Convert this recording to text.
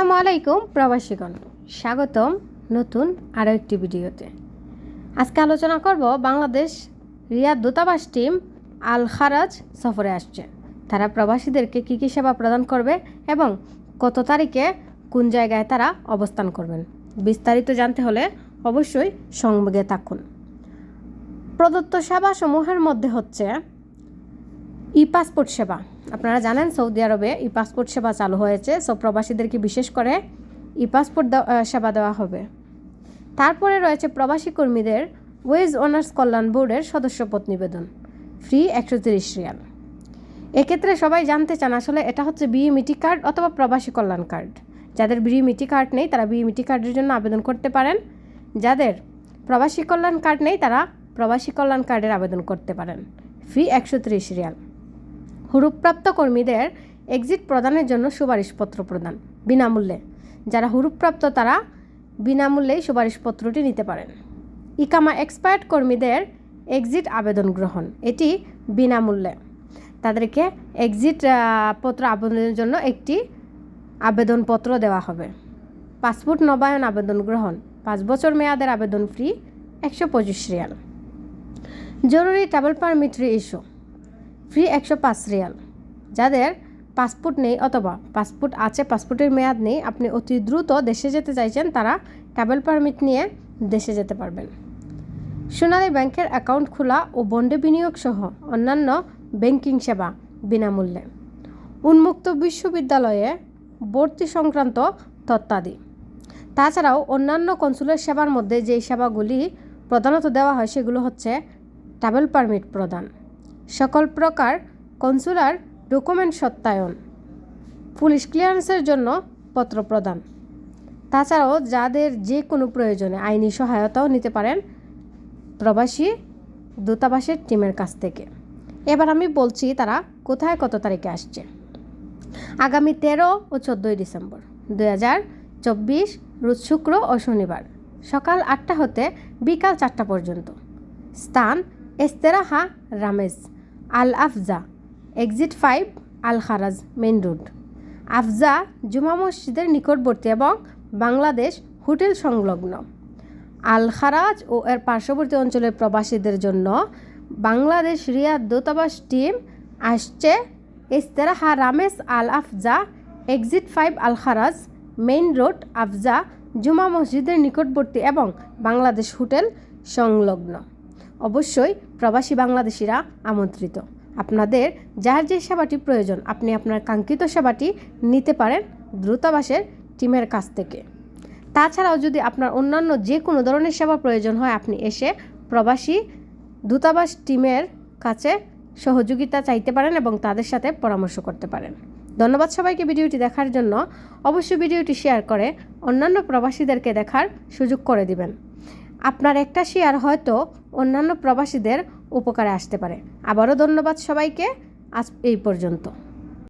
আসসালামু আলাইকুম প্রবাসীগণ। স্বাগতম নতুন আরও একটি ভিডিওতে। আজকে আলোচনা করব বাংলাদেশ রিয়াদ দূতাবাস টিম আল খারাজ সফরে আসছে। তারা প্রবাসীদেরকে কী কী সেবা প্রদান করবে এবং কত তারিখে কোন জায়গায় তারা অবস্থান করবেন, বিস্তারিত জানতে হলে অবশ্যই সংবেগে থাকুন। প্রদত্ত সেবাসমূহের মধ্যে হচ্ছে ই পাসপোর্ট সেবা আপনারা জানেন সৌদি আরবে ই পাসপোর্ট সেবা চালু হয়েছে সব প্রবাসীদেরকে বিশেষ করে ই পাসপোর্ট সেবা দেওয়া হবে। তারপরে রয়েছে প্রবাসী কর্মীদের ওয়েজ অনার্স কল্যাণ বোর্ডের সদস্যপদ নিবেদন, ফ্রি একশো তিরিশ রিয়াল। এক্ষেত্রে সবাই জানতে চান আসলে এটা হচ্ছে বিইমিটি কার্ড অথবা প্রবাসী কল্যাণ কার্ড। যাদের বিইমিটি কার্ড নেই, তারা বিইমিটি কার্ডের জন্য আবেদন করতে পারেন। যাদের প্রবাসী কল্যাণ কার্ড নেই, তারা প্রবাসী কল্যাণ কার্ডের আবেদন করতে পারেন ফি একশো ত্রিশ রিয়াল। হুরুপ্রাপ্ত কর্মীদের এক্সিট প্রদানের জন্য সুপারিশপত্র প্রদান, বিনামূল্যে। যারা হুরুপ্রাপ্ত, তারা বিনামূল্যেই সুপারিশপত্রটি নিতে পারেন। ইকামা এক্সপায়ার্ড কর্মীদের এক্সিট আবেদন গ্রহণ, এটি বিনামূল্যে। তাদেরকে এক্সিট পত্র আবেদনের জন্য একটি আবেদনপত্র দেওয়া হবে। পাসপোর্ট নবায়ন আবেদন গ্রহণ, পাঁচ বছর মেয়াদের আবেদন ফ্রি একশো পঁচিশ রিয়াল। জরুরি travel permit reissue free একশো পাঁচ রিয়াল। যাদের পাসপোর্ট নেই অথবা পাসপোর্ট আছে, পাসপোর্টের মেয়াদ নেই, আপনি অতি দ্রুত দেশে যেতে চাইছেন, তারা ট্রাভেল পারমিট নিয়ে দেশে যেতে পারবেন। সোনালী ব্যাংকের অ্যাকাউন্ট খোলা ও বন্ডে বিনিয়োগ সহ অন্যান্য ব্যাংকিং সেবা বিনামূল্যে। উন্মুক্ত বিশ্ববিদ্যালয়ে ভর্তি সংক্রান্ত তত্ত্বাদি। তাছাড়াও অন্যান্য কনসুলের সেবার মধ্যে যেই সেবাগুলি প্রধানত দেওয়া হয় সেগুলো হচ্ছে ট্রাভেল পারমিট প্রদান। সকল প্রকার কনসুলার ডকুমেন্ট সত্যায়ন। পুলিশ ক্লিয়ারেন্সের জন্য পত্র প্রদান। তাছাড়াও যাদের যে কোনো প্রয়োজনে আইনি সহায়তাও নিতে পারেন প্রবাসী দূতাবাসের টিমের কাছ থেকে। এবার আমি বলছি তারা কোথায় কত তারিখে আসছে। আগামী তেরো ও চোদ্দোই ডিসেম্বর দুই হাজার চব্বিশ রোজ শুক্র ও শনিবার সকাল আটটা হতে বিকাল চারটা পর্যন্ত। স্থান Istiraha Ramez. Al Afja exit five Al Kharj main road Afja Juma মসজিদের নিকটবর্তী এবং বাংলাদেশ হোটেল সংলগ্ন। আল খারাজ ও এর পার্শ্ববর্তী অঞ্চলের প্রবাসীদের জন্য বাংলাদেশ রিয়াদ দূতাবাস টিম আসছে Istiraha Ramez Al Afja exit five Al Kharj main road Afja Juma মসজিদের নিকটবর্তী এবং বাংলাদেশ হোটেল সংলগ্ন। অবশ্যই প্রবাসী বাংলাদেশিরা আমন্ত্রিত। আপনাদের যার যে সেবাটি প্রয়োজন, আপনি আপনার কাঙ্ক্ষিত সেবাটি নিতে পারেন দ্রুতাবাসের টিমের কাছ থেকে। তাছাড়াও যদি আপনার অন্যান্য যে কোনো ধরনের সেবা প্রয়োজন হয়, আপনি এসে প্রবাসী দূতাবাস টিমের কাছে সহযোগিতা চাইতে পারেন এবং তাদের সাথে পরামর্শ করতে পারেন। ধন্যবাদ সবাইকে ভিডিওটি দেখার জন্য। অবশ্যই ভিডিওটি শেয়ার করে অন্যান্য প্রবাসীদেরকে দেখার সুযোগ করে দিবেন। আপনার একটা শেয়ার হয়তো অন্যান্য প্রবাসীদের উপকারে আসতে পারে। আবারও ধন্যবাদ সবাইকে। আজ এই পর্যন্ত।